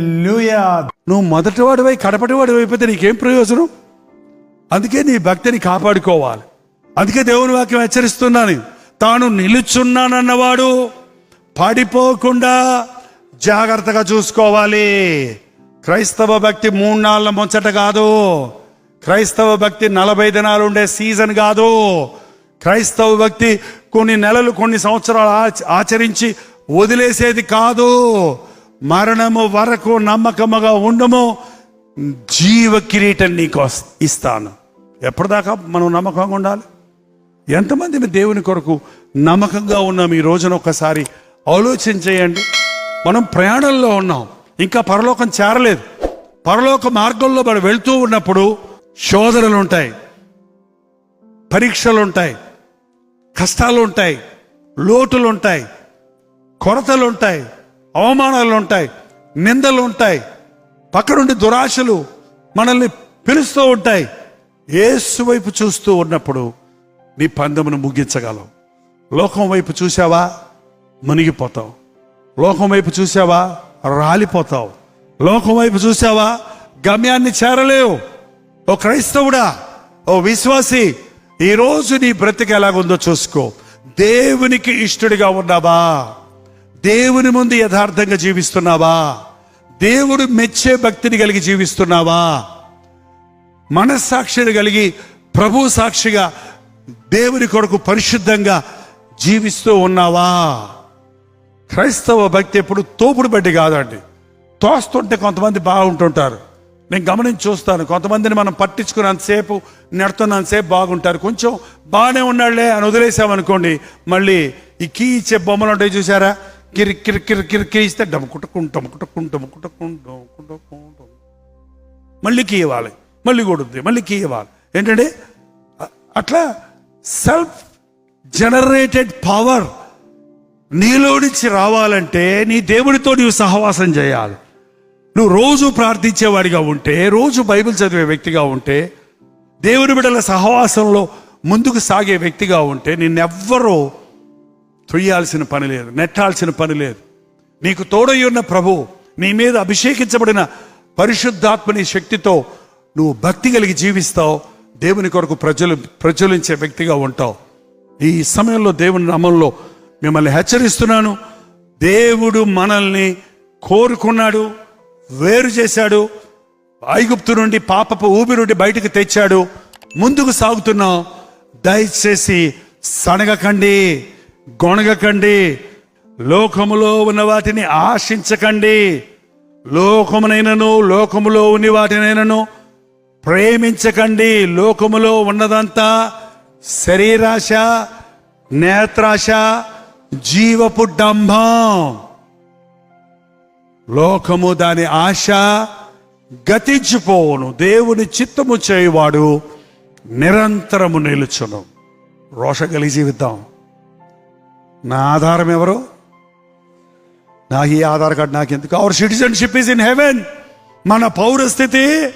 నువ్వు మొదటి వాడివై కడపటి వాడి అయిపోతే నీకేం ప్రయోజనం? అందుకే నీ భక్తిని కాపాడుకోవాలి. అందుకే దేవుని వాక్యం హెచ్చరిస్తున్నాను తాను నిలుచున్నానన్నవాడు పడిపోకుండా జాగ్రత్తగా చూసుకోవాలి. క్రైస్తవ భక్తి మూడు నాళ్ళ ముచ్చట కాదు. క్రైస్తవ భక్తి నలభై దినాలు ఉండే సీజన్ కాదు. క్రైస్తవ భక్తి కొన్ని నెలలు కొన్ని సంవత్సరాలు ఆచరించి వదిలేసేది కాదు. మరణము వరకు నమ్మకముగా ఉండము జీవ కిరీటం నీకు ఇస్తాను. ఎప్పటిదాకా మనం నమ్మకంగా ఉండాలి? ఎంతమంది మీ దేవుని కొరకు నమ్మకంగా ఉన్నాం ఈ రోజున ఒకసారి ఆలోచన చేయండి. మనం ప్రయాణంలో ఉన్నాం ఇంకా పరలోకం చేరలేదు. పరలోక మార్గంలో మనం వెళ్తూ ఉన్నప్పుడు శోధనలు ఉంటాయి పరీక్షలు ఉంటాయి కష్టాలు ఉంటాయి లోటులు ఉంటాయి కొరతలు ఉంటాయి. అవమానాలు ఉంటాయి నిందలు ఉంటాయి పక్కనుండి దురాశలు మనల్ని పిలుస్తూ ఉంటాయి. ఏసు వైపు చూస్తూ ఉన్నప్పుడు నీ పందెమును ముగించగలవు. లోకం వైపు చూసావా మునిగిపోతావు. లోకం వైపు చూసావా రాలిపోతావు. లోకం వైపు చూసావా గమ్యాన్ని చేరలేవు. ఓ క్రైస్తవుడా ఓ విశ్వాసి ఈరోజు నీ బ్రతికి ఎలాగుందో చూసుకో. దేవునికి ఇష్టడిగా ఉన్నావా? దేవుని ముందు యథార్థంగా జీవిస్తున్నావా? దేవుడు మెచ్చే భక్తిని కలిగి జీవిస్తున్నావా? మనస్సాక్షిని కలిగి ప్రభు సాక్షిగా దేవుని కొరకు పరిశుద్ధంగా జీవిస్తూ ఉన్నావా? క్రైస్తవ భక్తి ఎప్పుడు తోపుడు బట్టి కాదండి. తోస్తుంటే కొంతమంది బాగుంటుంటారు. నేను గమనించి చూస్తాను. కొంతమందిని మనం పట్టించుకున్నంతసేపు నెడుతున్నంతసేపు బాగుంటారు. కొంచెం బాగానే ఉన్నాళ్ళే అని వదిలేసామనుకోండి మళ్ళీ ఈ కీ ఇచ్చే బొమ్మలు ఉంటాయి చూసారా కిరి కిరి కిరి కిరి కిరిస్తే ఇస్తే డమ్ముకుటకుంటాం డమ్ముకుటకుంటాం డమ్ముకుటకుంటాం మళ్ళీ కీ ఇవ్వాలి మళ్ళీ కూడా ఉంది మళ్ళీ కీ ఇవ్వాలి ఏంటంటే అట్లా సెల్ఫ్ జనరేటెడ్ పవర్ నీలో నుంచి రావాలంటే నీ దేవుడితో నీవు సహవాసం చేయాలి. నువ్వు రోజు ప్రార్థించేవాడిగా ఉంటే రోజు బైబిల్ చదివే వ్యక్తిగా ఉంటే దేవుని బిడ్డల సహవాసంలో ముందుకు సాగే వ్యక్తిగా ఉంటే నిన్నెవ్వరూ తొయ్యాల్సిన పని లేదు నెట్టాల్సిన పని లేదు. నీకు తోడై ఉన్న ప్రభు నీ మీద అభిషేకించబడిన పరిశుద్ధాత్మని శక్తితో నువ్వు భక్తి కలిగి జీవిస్తావు దేవుని కొరకు ప్రజలు ప్రజ్వలించే వ్యక్తిగా ఉంటావు. ఈ సమయంలో దేవుని నామంలో మిమ్మల్ని హెచ్చరిస్తున్నాను. దేవుడు మనల్ని కోరుకున్నాడు వేరు చేశాడు. ఐగుప్తు నుండి పాపపు ఊబి నుండి బయటకు తెచ్చాడు. ముందుకు సాగుతున్నాం. దయచేసి సనగకండి. గొణగకండి. లోకములో ఉన్న వాటిని ఆశించకండి. లోకమునైనను లోకములో ఉన్న వాటినైనను ప్రేమించకండి. లోకములో ఉన్నదంతా శరీరాశ నేత్రాశ జీవపు డంభం. లోకము దాని ఆశ గతించిపోవును. దేవుని చిత్తము చేయవాడు నిరంతరము నిలుచును. రోష కలిగి జీవిద్దాం నా ఆధారం ఎవరు? నాకు ఈ ఆధార్ కార్డు నాకు ఎందుకు our citizenship is in heaven మన పౌరస్థితి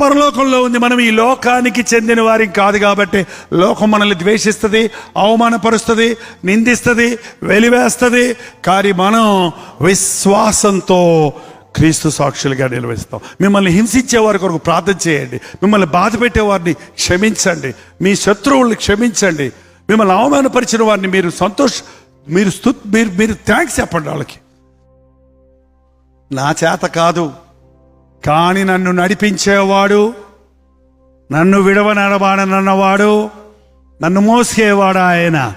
పరలోకంలో ఉంది. మనం ఈ లోకానికి చెందిన వారికి కాదు కాబట్టి లోకం మనల్ని ద్వేషిస్తుంది అవమానపరుస్తుంది నిందిస్తుంది వెలివేస్తుంది. కానీ మనం విశ్వాసంతో క్రీస్తు సాక్షులుగా నిలవేస్తాం మిమ్మల్ని హింసించే వారి కొరకు ప్రార్థన చేయండి. మిమ్మల్ని బాధ పెట్టే వారిని క్షమించండి. మీ శత్రువుల్ని క్షమించండి. మిమ్మల్ని అవమానపరిచిన వారిని మీరు సంతోష మీరు స్తు మీరు మీరు థ్యాంక్స్ చెప్పండి వాళ్ళకి. నా చేత కాదు కానీ నన్ను నడిపించేవాడు నన్ను విడవనడబాడనన్నవాడు నన్ను మోసేవాడు ఆయన.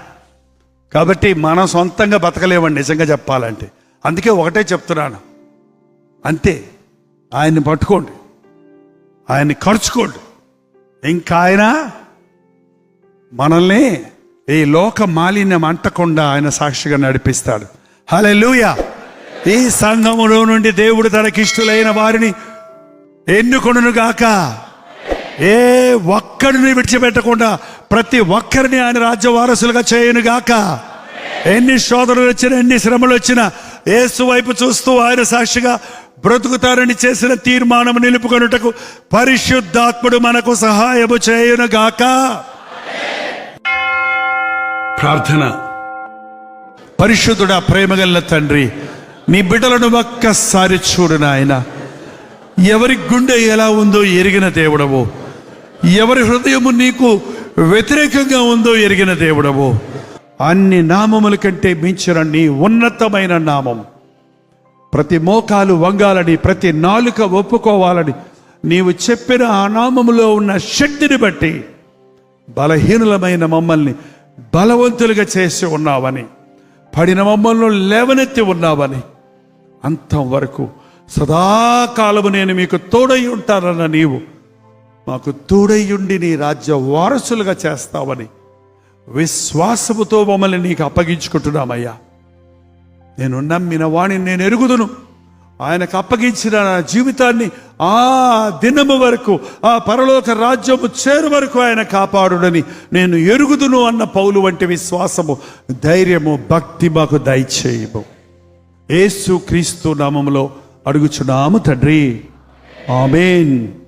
కాబట్టి మనం సొంతంగా బతకలేవండి నిజంగా చెప్పాలంటే. అందుకే ఒకటే చెప్తున్నాను. అంతే. ఆయన్ని పట్టుకోండి. ఆయన్ని ఖర్చుకోండి ఇంకా ఆయన మనల్ని ఈ లోక మాలిన్యం అంటకుండా ఆయన సాక్షిగా నడిపిస్తాడు. హల్లెలూయా. ఈ సంఘములో నుండి దేవుడు తనకిష్టులైన వారిని ఎన్నుకొను గాక. ఏ ఒక్కడిని విడిచిపెట్టకుండా ప్రతి ఒక్కరిని ఆయన రాజ్య వారసులుగా చేయను గాక. ఎన్ని శోధనలు వచ్చినా ఎన్ని శ్రమలు వచ్చినా ఏసు వైపు చూస్తూ ఆయన సాక్షిగా బ్రతుకుతారని చేసిన తీర్మానం నిలుపుకొనుటకు పరిశుద్ధాత్ముడు మనకు సహాయము చేయును గాక. ప్రార్థన. పరిశుద్ధుడా ప్రేమగల్ల తండ్రి నీ బిడ్డలను ఒక్కసారి చూడు నాయన. ఎవరి గుండె ఎలా ఉందో ఎరిగిన దేవుడవు. ఎవరి హృదయము నీకు వ్యతిరేకంగా ఉందో ఎరిగిన దేవుడవు. అన్ని నామముల కంటే మించిన నీ ఉన్నతమైన నామం. ప్రతి మోకాలు వంగాలని ప్రతి నాలుక ఒప్పుకోవాలని నీవు చెప్పిన ఆ నామములో ఉన్న శక్తిని బట్టి బలహీనులమైన మమ్మల్ని బలవంతులుగా చేసి ఉన్నావని పడిన మమ్మల్ని లేవనెత్తి ఉన్నావని అంతవరకు సదాకాలము నేను మీకు తోడై ఉంటానన్న నీవు మాకు తోడయ్యుండి నీ రాజ్య వారసులుగా చేస్తావని విశ్వాసముతో మమ్మల్ని నీకు అప్పగించుకుంటున్నామయ్యా. నేను నమ్మిన వాణిని నేను ఎరుగుదును. ఆయనకు అప్పగించిన నా జీవితాన్ని ఆ దినము వరకు ఆ పరలోక రాజ్యము చేరు వరకు ఆయన కాపాడుడని నేను ఎరుగుదును అన్న పౌలు వంటి విశ్వాసము ధైర్యము భక్తి మాకు దయచేయము. ఏసు క్రీస్తు నామములో అడుగుచున్నాము తండ్రి. ఆమెన్.